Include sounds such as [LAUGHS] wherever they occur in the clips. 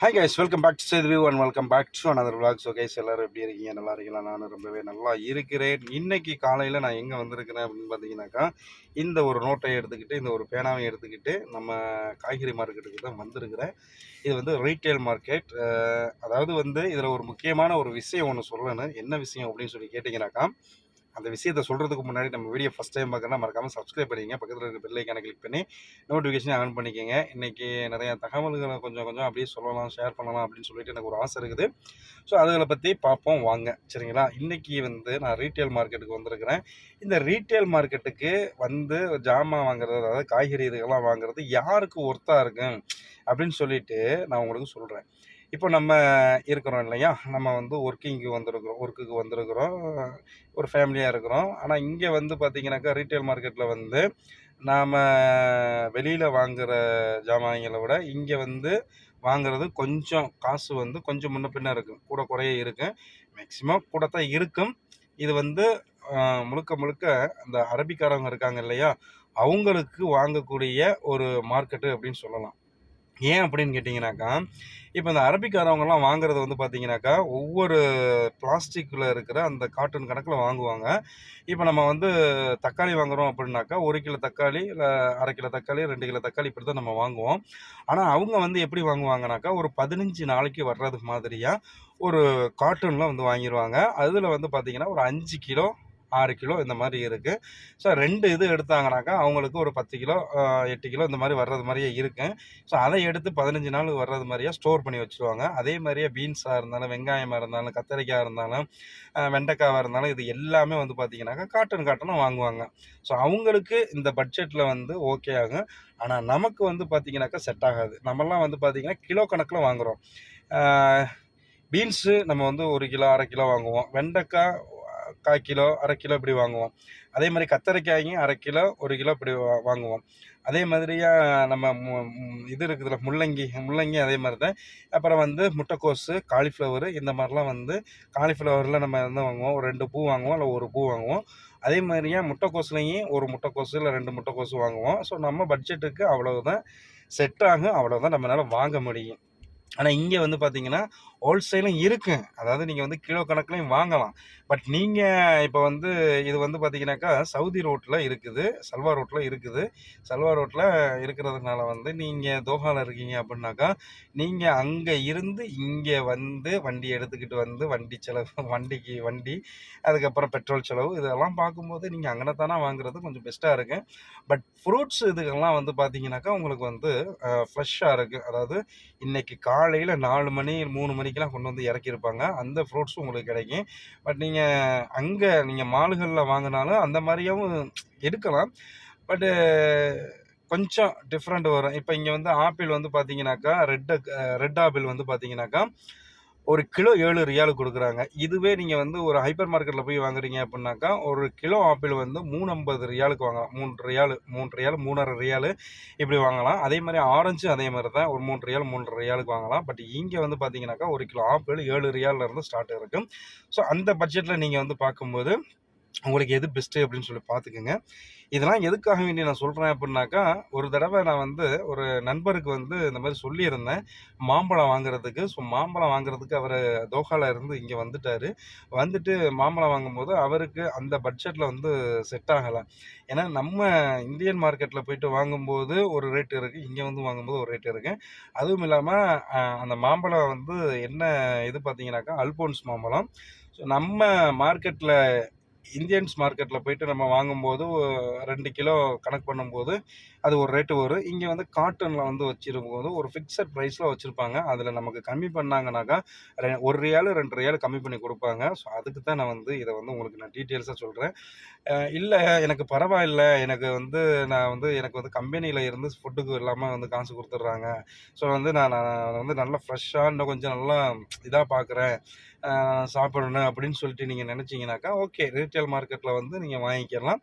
Hi guys welcome back to Sethu view and welcome back to another vlog. So guys எல்லாரும் எப்படி இருக்கீங்க? நல்லா இருக்கீங்களா? நானும் ரொம்பவே நல்லா இருக்கிறேன். இன்றைக்கி காலையில் நான் எங்கே வந்திருக்கிறேன் அப்படின்னு பார்த்தீங்கன்னாக்கா இந்த ஒரு நோட்டை எடுத்துக்கிட்டு இந்த ஒரு பேனாவை எடுத்துக்கிட்டு நம்ம காய்கறி மார்க்கெட்டுக்கு தான் வந்திருக்கிறேன். இது வந்து ரீட்டைல் மார்க்கெட் அதாவது வந்து இதில் ஒரு முக்கியமான ஒரு விஷயம் ஒன்று சொல்லணும். என்ன விஷயம் அப்படின்னு சொல்லி கேட்டிங்கனாக்கா அந்த விஷயத்தை சொல்கிறதுக்கு முன்னாடி நம்ம வீடியோ ஃபஸ்ட் டைம் பார்க்கறனா மறக்காமல் சப்ஸ்கிரைப் பண்ணிக்கங்க. பக்கத்தில் இருக்க பெல்லைக்கான கிளிக் பண்ணி நோட்டிஃபிகேஷன் ஆன் பண்ணிக்கங்க. இன்றைக்கி நிறையா தகவல்களை கொஞ்சம் கொஞ்சம் அப்படியே சொல்லலாம் ஷேர் பண்ணலாம் அப்படின்னு சொல்லிட்டு எனக்கு ஒரு ஆசை இருக்குது. ஸோ அதுகளை பற்றி பார்ப்போம் வாங்க. சரிங்களா? இன்றைக்கி வந்து நான் ரீட்டைல் மார்க்கெட்டுக்கு வந்திருக்கிறேன். இந்த ரீட்டைல் மார்க்கெட்டுக்கு வந்து ஜாமான் வாங்குறது அதாவது காய்கறி இதுகள்லாம் வாங்குறது யாருக்கு ஒர்த்தாக இருக்கும் அப்படின்னு சொல்லிட்டு நான் உங்களுக்கு சொல்கிறேன் இப்போ நம்ம இருக்கிறோம் இல்லையா? நம்ம வந்து ஒர்க்கிங்க்கு வந்திருக்கிறோம் ஒர்க்குக்கு வந்திருக்கிறோம். ஒரு ஃபேமிலியாக இருக்கிறோம். ஆனால் இங்கே வந்து பார்த்திங்கனாக்கா ரீட்டைல் மார்க்கெட்டில் வந்து நாம் வெளியில் வாங்குகிற ஜாமான்களை விட இங்கே வந்து வாங்குறது கொஞ்சம் காசு வந்து கொஞ்சம் முன்ன பின்ன இருக்கும் கூட குறைய இருக்கும் மேக்சிமம் கூட தான் இருக்கும். இது வந்து முழுக்க முழுக்க அந்த அரபிக்காரவங்க இருக்காங்க இல்லையா? அவங்களுக்கு வாங்கக்கூடிய ஒரு மார்க்கெட்டு அப்படின்னு சொல்லலாம். ஏன் அப்படின்னு கேட்டிங்கனாக்கா இப்போ இந்த அரபிக்காரவங்கெல்லாம் வாங்குறது வந்து பார்த்தீங்கன்னாக்கா ஒவ்வொரு பிளாஸ்டிக்கில் இருக்கிற அந்த காட்டன் கணக்கில் வாங்குவாங்க. இப்போ நம்ம வந்து தக்காளி வாங்குறோம் அப்படின்னாக்கா ஒரு கிலோ தக்காளி இல்லை அரை கிலோ தக்காளி ரெண்டு கிலோ தக்காளி இப்படி தான் நம்ம வாங்குவோம். ஆனால் அவங்க வந்து எப்படி வாங்குவாங்கனாக்கா ஒரு பதினஞ்சு நாளைக்கு வர்றது மாதிரியாக ஒரு கார்ட்டூனில் வந்து வாங்கிடுவாங்க அதில் வந்து பார்த்திங்கன்னா ஒரு அஞ்சு கிலோ ஆறு கிலோ இந்த மாதிரி இருக்குது ஸோ ரெண்டு இது எடுத்தாங்கனாக்கா அவங்களுக்கு ஒரு பத்து கிலோ எட்டு கிலோ இந்த மாதிரி வர்றது மாதிரியே இருக்கும் ஸோ அதை எடுத்து பதினஞ்சு நாள் வர்றது மாதிரியே ஸ்டோர் பண்ணி வச்சுருவாங்க. அதே மாதிரியே பீன்ஸாக இருந்தாலும் வெங்காயமாக இருந்தாலும் கத்திரிக்காய் இருந்தாலும் வெண்டைக்காவாக இருந்தாலும் இது எல்லாமே வந்து பார்த்திங்கனாக்கா காட்டன் காட்டனும் வாங்குவாங்க. ஸோ அவங்களுக்கு இந்த பட்ஜெட்டில் வந்து ஓகே ஆகும். ஆனால் நமக்கு வந்து பார்த்திங்கனாக்கா செட் ஆகாது. நம்மலாம் வந்து பார்த்திங்கன்னா கிலோ கணக்கில் வாங்குகிறோம் பீன்ஸு நம்ம வந்து ஒரு கிலோ அரை கிலோ வாங்குவோம். வெண்டைக்காய் கால் கிலோ அரை கிலோ இப்படி வாங்குவோம். அதே மாதிரி கத்தரிக்காயும் அரை கிலோ ஒரு கிலோ இப்படி வாங்குவோம். அதே மாதிரியா நம்ம மு- இது இருக்குதுல்ல முள்ளங்கி முள்ளங்கி அதே மாதிரி தான் அப்புறம் வந்து முட்டைக்கோஸு காலிஃப்ளவரு இந்த மாதிரிலாம் வந்து காலிஃப்ளவரில் நம்ம வந்து வாங்குவோம். ஒரு ரெண்டு பூ வாங்குவோம் இல்லை ஒரு பூ வாங்குவோம். அதே மாதிரியா முட்டைக்கோஸ்லையும் ஒரு முட்டைக்கோசு இல்லை ரெண்டு முட்டைக்கோசு வாங்குவோம். ஸோ நம்ம பட்ஜெட்டுக்கு அவ்வளோதான் செட் ஆகும். அவ்வளோதான் நம்மளால் வாங்க முடியும். ஆனால் இங்கே வந்து பார்த்திங்கன்னா ஹோல்சேலும் இருக்குது அதாவது நீங்கள் வந்து கிலோ கணக்குலையும் வாங்கலாம். பட் நீங்கள் இப்போ வந்து இது வந்து பார்த்தீங்கன்னாக்கா சவுதி ரோட்டில் இருக்குது. சல்வா ரோட்டில் இருக்குது. சல்வா ரோட்டில் இருக்கிறதுனால வந்து நீங்கள் தோஹாவில் இருக்கீங்க அப்படின்னாக்கா நீங்கள் அங்கே இருந்து இங்கே வந்து வண்டி எடுத்துக்கிட்டு வந்து வண்டி செலவு [LAUGHS] வண்டிக்கு வண்டி அதுக்கப்புறம் பெட்ரோல் செலவு இதெல்லாம் பார்க்கும்போது நீங்கள் அங்கே தானே வாங்குறது கொஞ்சம் பெஸ்ட்டாக இருக்கும் பட் ஃப்ரூட்ஸ் இதுக்கெல்லாம் வந்து பார்த்தீங்கன்னாக்கா உங்களுக்கு வந்து ஃப்ரெஷ்ஷாக இருக்குது அதாவது இன்னைக்கு காலையில் நாலு மணி மூணு மணிக்கு மணிக்கெலாம் கொண்டு வந்து இறக்கியிருப்பாங்க. அந்த ஃப்ரூட்ஸும் உங்களுக்கு கிடைக்கும். பட் நீங்கள் அங்கே நீங்கள் மாலுகளில் வாங்கினாலும் அந்த மாதிரியாவும் எடுக்கலாம். பட்டு கொஞ்சம் டிஃப்ரெண்ட் வரும். இப்போ இங்கே வந்து ஆப்பிள் வந்து பார்த்தீங்கன்னாக்கா ரெட் ரெட் ஆப்பிள் வந்து பார்த்தீங்கன்னாக்கா ஒரு கிலோ ஏழு ரியாலு கொடுக்குறாங்க. இதுவே நீங்கள் வந்து ஒரு ஹைப்பர் மார்க்கெட்டில் போய் வாங்குறீங்க அப்படின்னாக்கா ஒரு கிலோ ஆப்பிள் வந்து மூணு ஐம்பது ரியாலுக்கு வாங்கலாம். மூணு ரியாலு மூணு ரியாலு மூணரை ரியாலு இப்படி வாங்கலாம். அதே மாதிரி ஆரஞ்சும் அதே மாதிரி தான் ஒரு மூணு ரியால் மூன்று ரியாலுக்கு வாங்கலாம். பட் இங்கே வந்து பார்த்தீங்கன்னாக்கா ஒரு கிலோ ஆப்பிள் ஏழு ரியாலில் இருந்து ஸ்டார்ட் இருக்கும் ஸோ அந்த பட்ஜெட்டில் நீங்கள் வந்து பார்க்கும்போது உங்களுக்கு எது பெஸ்ட்டு அப்படின்னு சொல்லி பார்த்துக்குங்க. இதெல்லாம் எதுக்காக வேண்டி நான் சொல்கிறேன் அப்படின்னாக்கா ஒரு தடவை நான் வந்து ஒரு நண்பருக்கு வந்து இந்த மாதிரி சொல்லியிருந்தேன். மாம்பழம் வாங்குறதுக்கு. ஸோ மாம்பழம் வாங்குறதுக்கு அவர் தோஹால இருந்து இங்கே வந்துட்டார். வந்துட்டு மாம்பழம் வாங்கும்போது அவருக்கு அந்த பட்ஜெட்டில் வந்து செட் ஆகலை. ஏன்னா நம்ம இந்தியன் மார்க்கெட்டில் போயிட்டு வாங்கும்போது ஒரு ரேட் இருக்குது இங்கே வந்து வாங்கும்போது ஒரு ரேட் இருக்குது அதுவும் இல்லாமல் அந்த மாம்பழம் வந்து என்ன இது பார்த்தீங்கன்னாக்கா அல்போன்ஸ் மாம்பழம். ஸோ நம்ம மார்க்கெட்டில் இந்தியன்ஸ் மார்க்கெட்டில் போயிட்டு நம்ம வாங்கும்போது ரெண்டு கிலோ கணக்கு பண்ணும்போது அது ஒரு ரேட்டு வரும். இங்கே வந்து காட்டனில் வந்து வச்சிருக்கும்போது ஒரு ஃபிக்ஸட் ப்ரைஸில் வச்சுருப்பாங்க. அதில் நமக்கு கம்மி பண்ணாங்கனாக்கா ரெ- ஒரு ரியாலு ரெண்டு ரியாலு கம்மி பண்ணி கொடுப்பாங்க. ஸோ அதுக்கு தான் நான் வந்து இதை வந்து உங்களுக்கு நான் டீட்டெயில்ஸாக சொல்கிறேன் இல்லை எனக்கு பரவாயில்ல. எனக்கு வந்து நான் வந்து எனக்கு வந்து கம்பெனியில் இருந்து ஃபுட்டுக்கு இல்லாமல் வந்து காசு கொடுத்துட்றாங்க. ஸோ வந்து நான் நான் வந்து நல்லா ஃப்ரெஷ்ஷாக இன்னும் கொஞ்சம் நல்லா இதாக பார்க்குறேன் சாப்பிடணும் அப்படின்னு சொல்லிட்டு நீங்கள் நினச்சிங்கனாக்கா ஓகே. ரீட்டைல் மார்க்கெட்டில் வந்து நீங்கள் வாங்கிக்கலாம்.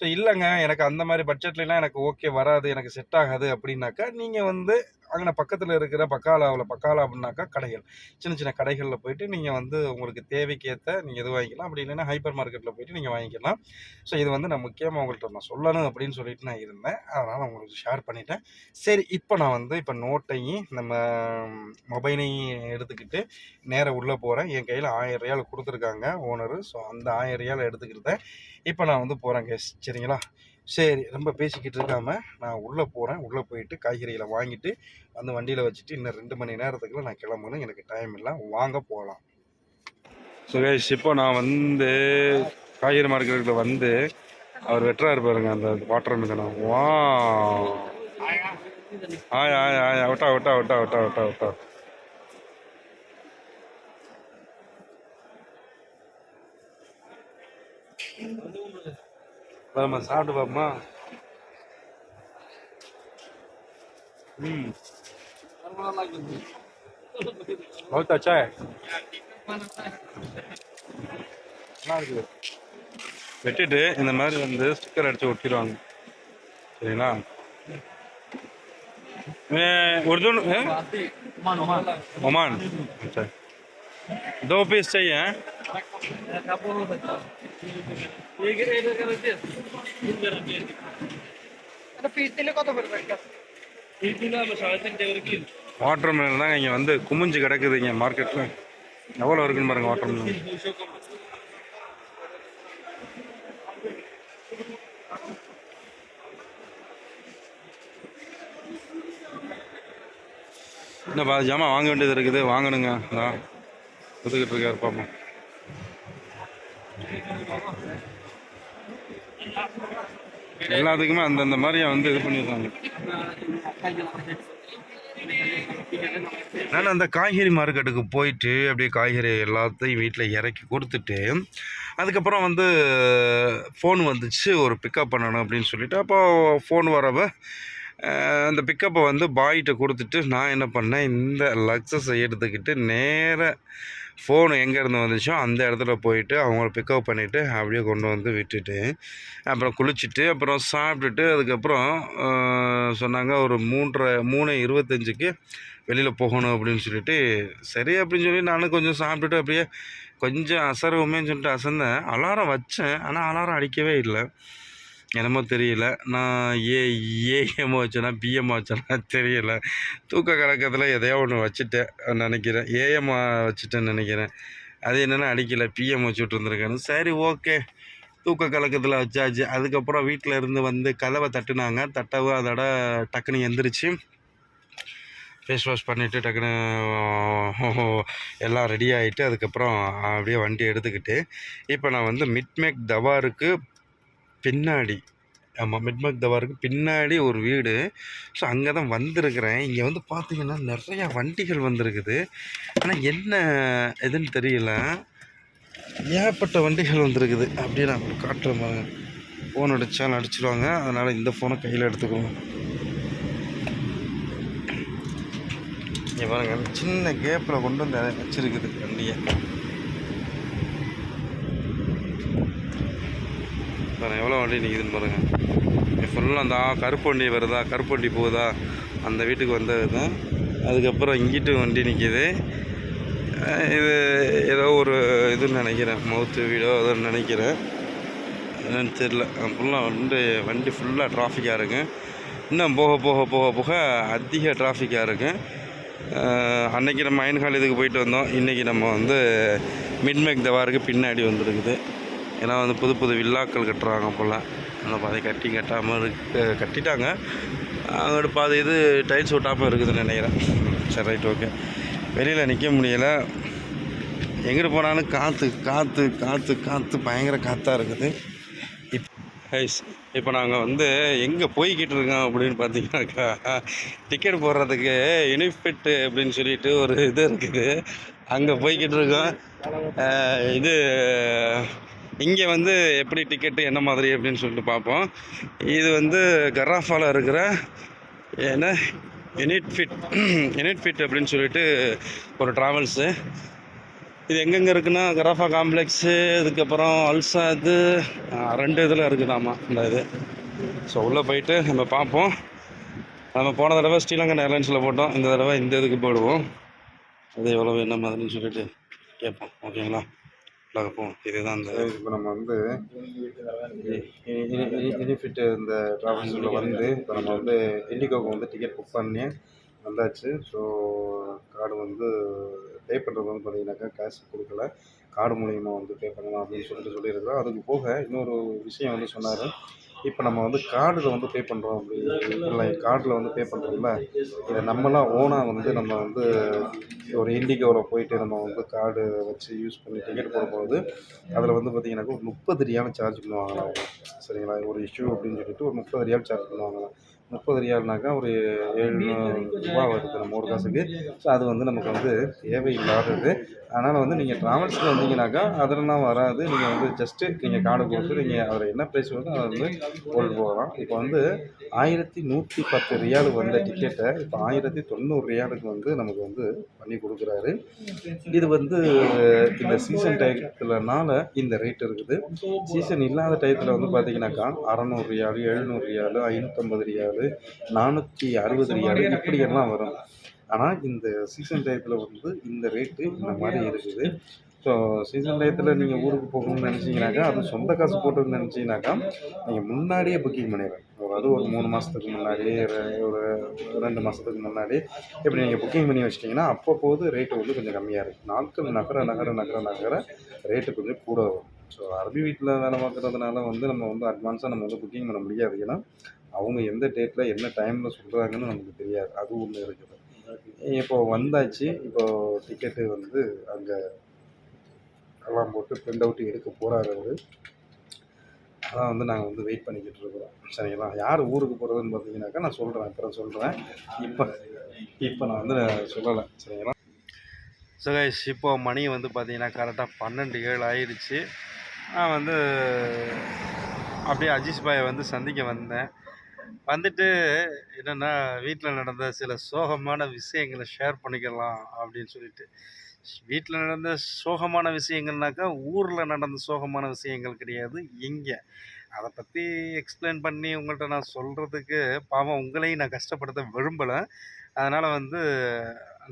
ஸோ இல்லைங்க. எனக்கு அந்த மாதிரி பட்ஜெட்லாம் எனக்கு ஓகே வராது. எனக்கு செட் ஆகாது அப்படின்னாக்கா நீங்கள் வந்து அங்கே பக்கத்தில் இருக்கிற பக்காலாவில் பக்காலா அப்படின்னாக்கா கடைகள். சின்ன சின்ன கடைகளில் போயிட்டு நீங்கள் வந்து உங்களுக்கு தேவைக்கேற்ற நீங்கள் எது வாங்கிக்கலாம். அப்படி இல்லைன்னா ஹைப்பர் மார்க்கெட்டில் போயிட்டு நீங்கள் வாங்கிக்கலாம். ஸோ இது வந்து நான் முக்கியமாக உங்கள்கிட்ட நான் சொல்லணும் அப்படின்னு சொல்லிட்டு நான் இருந்தேன். அதனால் உங்களுக்கு ஷேர் பண்ணிட்டேன். சரி இப்போ நான் வந்து இப்போ நோட்டையும் நம்ம மொபைலையும் எடுத்துக்கிட்டு நேராக உள்ளே போகிறேன் என் கையில் ஆயிரம் ரியால் கொடுத்துருக்காங்க ஓனரு ஸோ அந்த ஆயிரம் ரியால் எடுத்துக்கிட்டேன் இப்போ நான் வந்து போகிறேன் கேஸ் சரிங்களா? சரி ரொம்ப பேசிக்கிட்டு இருக்காமல் நான் உள்ளே போகிறேன் உள்ளே போயிட்டு காய்கறிகளை வாங்கிட்டு வந்து வண்டியில் வச்சுட்டு இன்னும் ரெண்டு மணி நேரத்துக்குள்ள நான் கிளம்பணும். எனக்கு டைம் இல்லை. வாங்க போகலாம் ஸோ கைஸ் இப்போ நான் வந்து காய்கறி மார்க்கெட்டில் வந்து அவர் வெட்டுறாரு பாருங்க அந்த வாட்டர் மில்லனை வா ஆய் ஆய் ஆய் விட்டா விட்டா விட்டா விட்டா விட்டா விட்டா நம்ம சாப்பிட்டு பாப்போமா ம் बहुत अच्छा है நல்லா இருக்குது வெட்டிட்டு இந்த மாதிரி வந்து ஸ்டிக்கர் அடிச்சு ஒட்டிடுவாங்க சரிங்களா उर्दू ओमान अच्छा दो पीस चाहिए हैं வாட்டர் மிலன் தான் இங்கே வந்து குமிஞ்சு கிடக்குது இங்கே மார்க்கெட்டில் எவ்வளோ இருக்குன்னு பாருங்க வாட்டர் மிலன் இன்னும் பாதி ஜாமான் வாங்க வேண்டியது இருக்குது வாங்கணுங்க அதான் ஒத்துக்கிட்டு இருக்காரு பாப்போம் எல்லாத்துக்குமே அந்தந்த மாதிரியே வந்து இது பண்ணிடுறாங்க. நான் அந்த காய்கறி மார்க்கெட்டுக்கு போயிட்டு அப்படியே காய்கறி எல்லாத்தையும் வீட்டில் இறக்கி கொடுத்துட்டு அதுக்கப்புறம் வந்து ஃபோன் வந்துச்சு ஒரு பிக்கப் பண்ணணும் அப்படின்னு சொல்லிட்டு அப்போ ஃபோன் வரவ அந்த பிக்கப்பை வந்து பாய்கிட்ட கொடுத்துட்டு நான் என்ன பண்ணேன் இந்த லக்ஸஸை எடுத்துக்கிட்டு நேராக ஃபோனு எங்கேருந்து வந்துச்சோ அந்த இடத்துல போயிட்டு அவங்கள பிக்கப் பண்ணிவிட்டு அப்படியே கொண்டு வந்து விட்டுட்டு அப்புறம் குளிச்சுட்டு அப்புறம் சாப்பிட்டுட்டு அதுக்கப்புறம் சொன்னாங்க ஒரு மூன்றரை மூணு இருபத்தஞ்சுக்கு வெளியில் போகணும் அப்படின்னு சொல்லிட்டு. சரி அப்படின்னு சொல்லி நானும் கொஞ்சம் சாப்பிட்டுட்டு அப்படியே கொஞ்சம் அசரவுமேன்னு சொல்லிட்டு அசந்தேன். அலாரம் வச்சேன். ஆனால் அலாரம் அடிக்கவே இல்லை. என்னமோ தெரியல. நான் ஏ ஏஎம் வச்சேனா பிஎம் வச்சேனா தெரியல. தூக்க கலக்கத்தில் எதையோ ஒன்று வச்சுட்டேன் நினைக்கிறேன். ஏஎம் வச்சுட்டேன்னு நினைக்கிறேன். அது என்னென்னா அடிக்கலை. பிஎம் வச்சு விட்ருந்துருக்கேன்னு சரி ஓகே. தூக்க கலக்கத்தில் வச்சாச்சு. அதுக்கப்புறம் வீட்டில் இருந்து வந்து கதவை தட்டுனாங்க. தட்டவும் அதோட டக்குன்னு எந்திரிச்சு ஃபேஸ் வாஷ் பண்ணிவிட்டு டக்குன்னு எல்லாம் ரெடி ஆகிட்டு அதுக்கப்புறம் அப்படியே வண்டி எடுத்துக்கிட்டு இப்போ நான் வந்து மிட்மேக் தவாருக்கு பின்னாடி ஆமாம் மிட்மக் தவாருக்கு பின்னாடி ஒரு வீடு. ஸோ அங்கே தான் வந்திருக்கிறேன். இங்கே வந்து பார்த்தீங்கன்னா நிறையா வண்டிகள் வந்திருக்குது. ஆனால் என்ன எதுன்னு தெரியல. ஏகப்பட்ட வண்டிகள் வந்திருக்குது. அப்படியே நான் உங்களுக்கு காட்டுறேன் ஃபோன் அடித்தாலும் அடிச்சிடுவாங்க அதனால் இந்த ஃபோனை கையில் எடுத்துக்குவோம் இங்கே பாருங்கள் சின்ன கேப்பில் கொண்டு வந்து வச்சிருக்குது வண்டியை. பாருங்க எவ்வளோ வண்டி நிற்குதுன்னு பாருங்கள் ஃபுல்லாக அந்த கருப்பு வண்டி வருதா கருப்பு வண்டி போகுதா அந்த வீட்டுக்கு வந்தது தான் அதுக்கப்புறம் இங்கிட்டு வண்டி நிற்கிது இது ஏதோ ஒரு இதுன்னு நினைக்கிறேன் மவுத்து வீடோ ஏதோ நினைக்கிறேன். என்னன்னு தெரில ஃபுல்லாக வந்து வண்டி ஃபுல்லாக டிராஃபிக்காக இருக்கும் இன்னும் போக போக போக போக அதிக டிராஃபிக்காக இருக்கும் அன்னைக்கு நம்ம அயன்கால் இதுக்கு போயிட்டு வந்தோம். இன்றைக்கி நம்ம வந்து மிட்மேக் தவாருக்கு பின்னாடி வந்துருக்குது. ஏன்னா வந்து புது புது வில்லாக்கள் கட்டுறாங்க போல். அந்த பாதை கட்டி கட்டாமல் இருக்கு கட்டிட்டாங்க. அங்கிட்டு பாதி இது டைல்ஸ் ஒட்டாமல் இருக்குதுன்னு நினைக்கிறேன். சரி ரைட் ஓகே வெளியில் நிற்க முடியலை. எங்கிட்டு போனாலும் காற்று காற்று காற்று காற்று பயங்கர காற்றாக இருக்குது. இப் ஹைஸ் இப்போ நாங்கள் வந்து எங்கே போய்கிட்டு இருக்கோம் அப்படின்னு பார்த்தீங்கன்னாக்கா டிக்கெட் போடுறதுக்கு யூனிஃபிட் அப்படின்னு சொல்லிட்டு ஒரு இது இருக்குது. அங்கே போய்கிட்டு இருக்கோம். இது இங்கே வந்து எப்படி டிக்கெட்டு என்ன மாதிரி அப்படின்னு சொல்லிட்டு பார்ப்போம். இது வந்து கராஃபாவில் இருக்கிற என்ன யூனிட் ஃபிட் யூனிட் ஃபிட் அப்படின்னு சொல்லிட்டு ஒரு ட்ராவல்ஸு இது எங்கெங்கே இருக்குன்னா கராஃபா காம்ப்ளெக்ஸு அதுக்கப்புறம் அல்சா இது ரெண்டு இதில் இருக்குதாம்மா இந்த இது. ஸோ உள்ளே போயிட்டு நம்ம பார்ப்போம். நம்ம போன தடவை ஸ்ரீலங்கன் ஏர்லைன்ஸில் போட்டோம். இந்த தடவை இந்த இதுக்கு போடுவோம். அது எவ்வளோ என்ன மாதிரின்னு சொல்லிட்டு கேட்போம். ஓகேங்களா? உள்ளாக இதுதான் அந்த இப்போ நம்ம வந்து இனிஃபிட் இந்த ட்ராவல்ஸில் வந்து இப்போ நம்ம வந்து இண்டிகோக்கு வந்து டிக்கெட் புக் பண்ணி வந்தாச்சு. ஸோ கார்டு வந்து பே பண்ணுறது வந்து பார்த்தீங்கன்னாக்கா காசு கொடுக்கல. கார்டு மூலிமா வந்து பே பண்ணலாம் அப்படின்னு சொல்லிட்டு சொல்லியிருக்கிறோம் அதுக்கு போக இன்னொரு விஷயம் வந்து சொன்னார். இப்போ நம்ம வந்து கார்டில் வந்து பே பண்ணுறோம் அப்படி இல்லை கார்டில் வந்து பே பண்ணுறோம்ல இதை நம்மளாம் ஓனாக வந்து நம்ம வந்து ஒரு இண்டிகோவில் போயிட்டு நம்ம வந்து கார்டு வச்சு யூஸ் பண்ணி டிக்கெட் போடும்போது அதில் வந்து பார்த்திங்கனாக்கா ஒரு முப்பது ரியால் சார்ஜ் பண்ணுவாங்களாம். சரிங்களா? ஒரு இஷ்யூ அப்படின்னு சொல்லிட்டு ஒரு முப்பது ரியால் சார்ஜ் பண்ணுவாங்களாம். முப்பது ரியால்னாக்கா ஒரு ஏழு ரூபா வருது நம்ம ஒரு காசுக்கு. ஸோ அது வந்து நமக்கு வந்து தேவையில்லாதது. அதனால் வந்து நீங்கள் ட்ராவல்ஸில் வந்தீங்கன்னாக்கா அதெல்லாம் வராது. நீங்கள் வந்து ஜஸ்ட்டு நீங்கள் கார்டு கொடுத்து நீங்கள் அதில் என்ன ப்ரைஸ் வருதோ அதை வந்து கொண்டு போகலாம். இப்போ வந்து ஆயிரத்தி நூற்றி பத்து ரியாலு வந்த டிக்கெட்டை இப்போ ஆயிரத்தி தொண்ணூறு ரியாலுக்கு வந்து நமக்கு வந்து பண்ணி கொடுக்குறாரு. இது வந்து இந்த சீசன் டயத்துலனால இந்த ரேட் இருக்குது. சீசன் இல்லாத டயத்தில் வந்து பார்த்தீங்கன்னாக்கா அறநூறு ரியாலு எழுநூறு ரியாலு ஐநூற்றம்பது ரியாலு நானூற்றி அறுபது ரியாலு இப்படியெல்லாம் வரும். ஆனால் இந்த சீசன் டயத்தில் வந்து இந்த ரேட்டு இந்த மாதிரி இருக்குது. ஸோ சீசன் டயத்தில் நீங்கள் ஊருக்கு போகணும்னு நினச்சிங்கனாக்கா அது சொந்த காசு போட்டுன்னு நினச்சிங்கனாக்கா நீங்கள் முன்னாடியே புக்கிங் பண்ணிடுறேன் ஒரு அது ஒரு மூணு மாதத்துக்கு முன்னாடி ரெ- ஒரு ரெண்டு மாதத்துக்கு முன்னாடி இப்படி நீங்கள் புக்கிங் பண்ணி வச்சிட்டிங்கன்னா அப்பப்போது ரேட்டு வந்து கொஞ்சம் கம்மியாக இருக்கும். நாட்கள் நகர நகர நகர நகர ரேட்டு கொஞ்சம் கூட வரும். ஸோ அரபி வீட்டில் வேலை பார்க்குறதுனால வந்து நம்ம வந்து அட்வான்ஸாக நம்ம வந்து புக்கிங் பண்ண முடியாது. ஏன்னா அவங்க எந்த டேட்டில் என்ன டைமில் சொல்கிறாங்கன்னு நமக்கு தெரியாது. அது ஒன்று இருக்குது. இப்போது வந்தாச்சு. இப்போது டிக்கெட்டு வந்து அங்கே எல்லாம் போட்டு பிரிண்ட் அவுட் எடுக்க போகிறாரு அவர். அதான் வந்து நாங்கள் வந்து வெயிட் பண்ணிக்கிட்டு இருக்கிறோம். சரிங்களா? யார் ஊருக்கு போகிறதுன்னு பார்த்தீங்கன்னாக்கா நான் சொல்கிறேன் அப்புறம் சொல்கிறேன் இப்போ இப்போ நான் வந்து சொல்லலை. சரிங்களா? ஸோ கைஸ் இப்போ மணி வந்து பார்த்தீங்கன்னா கரெக்டாக பன்னெண்டு ஏழு ஆயிடுச்சு. நான் வந்து அப்படியே அஜீஷ் பாயை வந்து சந்திக்க வந்தேன். வந்துட்டு என்னென்னா வீட்டில் நடந்த சில சோகமான விஷயங்களை ஷேர் பண்ணிக்கலாம் அப்படின்னு சொல்லிட்டு. வீட்டில் நடந்த சோகமான விஷயங்கள்னாக்கா ஊரில் நடந்த சோகமான விஷயங்கள் கிடையாது இங்கே. அதை பற்றி எக்ஸ்பிளைன் பண்ணி உங்கள்கிட்ட நான் சொல்கிறதுக்கு பாவம் உங்களையும் நான் கஷ்டப்படுத்த விரும்பலை. அதனால் வந்து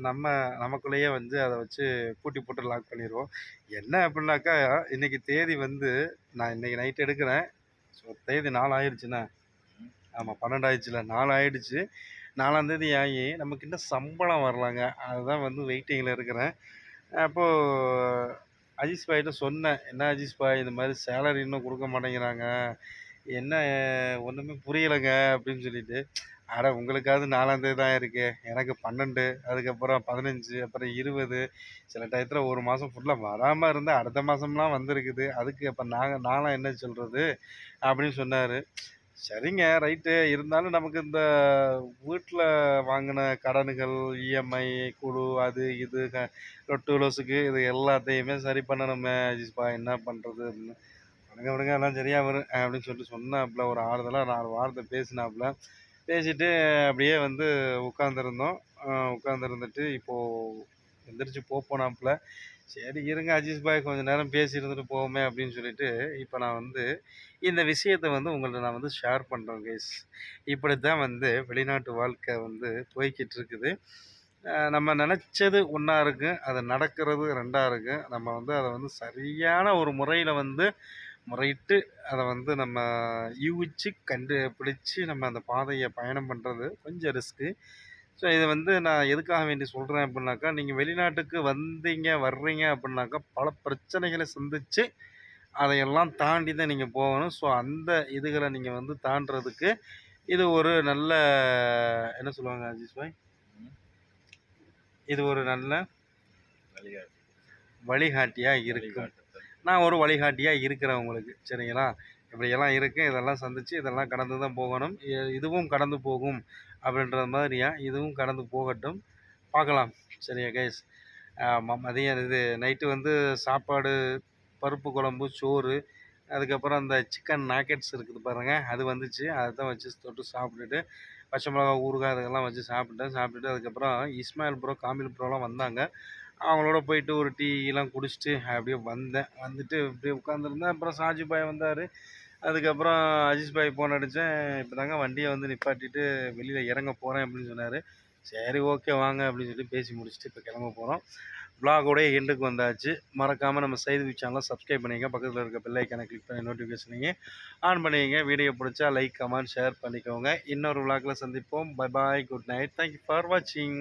நம்ம நமக்குள்ளேயே வந்து அதை வச்சு பூட்டி போட்டு லாக் பண்ணிடுவோம் என்ன அப்படின்னாக்கா இன்றைக்கி தேதி வந்து நான் இன்றைக்கி நைட் எடுக்கிறேன். ஸோ தேதி நாள் ஆயிடுச்சுண்ணே ஆமாம் பன்னெண்டாயிடுச்சுல. நாலு ஆயிடுச்சு நாலாந்தேதி ஆகி நமக்கு இன்னும் சம்பளம் வரலாங்க. அதுதான் வந்து வெயிட்டிங்கில் இருக்கிறேன். அப்போது அஜீஸ் பாய்கிட்ட சொன்னேன். என்ன அஜீஸ் பாய் இந்த மாதிரி சேலரி இன்னும் கொடுக்க மாட்டேங்கிறாங்க. என்ன ஒன்றுமே புரியலைங்க. அப்படின்னு சொல்லிட்டு அட உங்களுக்காவது நாலாந்தேதி தான் இருக்குது எனக்கு பன்னெண்டு அதுக்கப்புறம் பதினஞ்சு அப்புறம் இருபது. சில டயத்தில் ஒரு மாதம் ஃபுல்லாக வராமல் இருந்தால் அடுத்த மாதம்லாம் வந்திருக்குது. அதுக்கு அப்போ நாங்கள் நான்லாம் என்ன சொல்கிறது அப்படின்னு சொன்னார். சரிங்க ரைட்டு. இருந்தாலும் நமக்கு இந்த வீட்டில் வாங்கின கடனுகள் இஎம்ஐ குழு அது இது க இது எல்லாத்தையுமே சரி பண்ணணுமே அஜிஸ்பா. என்ன பண்ணுறது அப்படின்னு. விடுங்க விடுங்க எல்லாம் சரியாக வரும் அப்படின்னு சொல்லிட்டு சொன்னாப்புல ஒரு ஆறுதலாக நாலு வாரத்தை பேசினாப்புல பேசிட்டு அப்படியே வந்து உட்காந்துருந்தோம் உட்காந்துருந்துட்டு இப்போது எந்திரிச்சு போனாப்புல. சரி இருங்க அஜீஸ் பாய் கொஞ்ச நேரம் பேசி இருந்துட்டு போவோமே அப்படின்னு சொல்லிட்டு இப்போ நான் வந்து இந்த விஷயத்தை வந்து உங்கள்ட்ட நான் வந்து ஷேர் பண்ணுறேன் கைஸ் இப்படி தான் வந்து வெளிநாட்டு வாழ்க்கை வந்து போய்கிட்டு இருக்குது. நம்ம நினச்சது ஒன்றா இருக்கும் அது நடக்கிறது ரெண்டாக இருக்கும் நம்ம வந்து அதை வந்து சரியான ஒரு முறையில் வந்து முறையிட்டு அதை வந்து நம்ம யூகிச்சு கண்டுபிடிச்சு நம்ம அந்த பாதையை பயணம் பண்ணுறது கொஞ்சம் ரிஸ்க்கு ஸோ இதை வந்து நான் எதுக்காக வேண்டி சொல்கிறேன் அப்படின்னாக்கா நீங்கள் வெளிநாட்டுக்கு வந்தீங்க வர்றீங்க அப்படின்னாக்கா பல பிரச்சனைகளை சந்தித்து அதையெல்லாம் தாண்டி தான் நீங்கள் போகணும். ஸோ அந்த இதுகளை நீங்கள் வந்து தாண்டுறதுக்கு இது ஒரு நல்ல என்ன சொல்லுவாங்க அஜீஷ் பாய்? இது ஒரு நல்ல வழிகாட்டியாக இருக்கும். நான் ஒரு வழிகாட்டியாக இருக்கிறேன் உங்களுக்கு சரிங்களா? இப்படியெல்லாம் இருக்குது இதெல்லாம் சந்திச்சு இதெல்லாம் கடந்து தான் போகணும். இதுவும் கடந்து போகும். அப்படின்ற மாதிரியா இதுவும் கடந்து போகட்டும். பார்க்கலாம். சரியா கைஸ் மதியம் இது நைட்டு வந்து சாப்பாடு பருப்பு குழம்பு சோறு அதுக்கப்புறம் அந்த சிக்கன் நாக்கெட்ஸ் இருக்குது பாருங்கள் அது வந்துச்சு. அதை தான் வச்சு தொட்டு சாப்பிட்டுட்டு பச்சை மிளகா ஊறுகாய் அதுக்கெல்லாம் வச்சு சாப்பிட்டேன் சாப்பிட்டுட்டு அதுக்கப்புறம் இஸ்மாயில் ப்ரோ காமில் ப்ரோலாம் வந்தாங்க. அவங்களோட போயிட்டு ஒரு டீ எல்லாம் குடிச்சிட்டு அப்படியே வந்தேன். வந்துட்டு அப்படியே உட்காந்துருந்தேன் அப்புறம் சாஜி பாய் வந்தார். அதுக்கப்புறம் அஜீஷ் பாய் ஃபோன் அடித்தேன் இப்போ தாங்க வண்டியை வந்து நிப்பாட்டிட்டு வெளியில் இறங்க போகிறேன் அப்படின்னு சொன்னார். சரி ஓகே வாங்க அப்படின்னு சொல்லி பேசி முடிச்சுட்டு இப்போ கிளம்ப போகிறோம் வ்ளாகோடைய எண்டுக்கு வந்தாச்சு. மறக்காமல் நம்ம செய்தி சேனலை சப்ஸ்கிரைப் பண்ணிங்க பக்கத்தில் இருக்க பெல்லைக்கான கிளிக் பண்ணி நோட்டிஃபிகேஷனைங்க ஆன் பண்ணிங்க வீடியோ பிடிச்சா லைக் கமெண்ட் ஷேர் பண்ணிக்கோங்க. இன்னொரு விளாகில் சந்திப்போம். Bye bye good night thank you for வாட்சிங்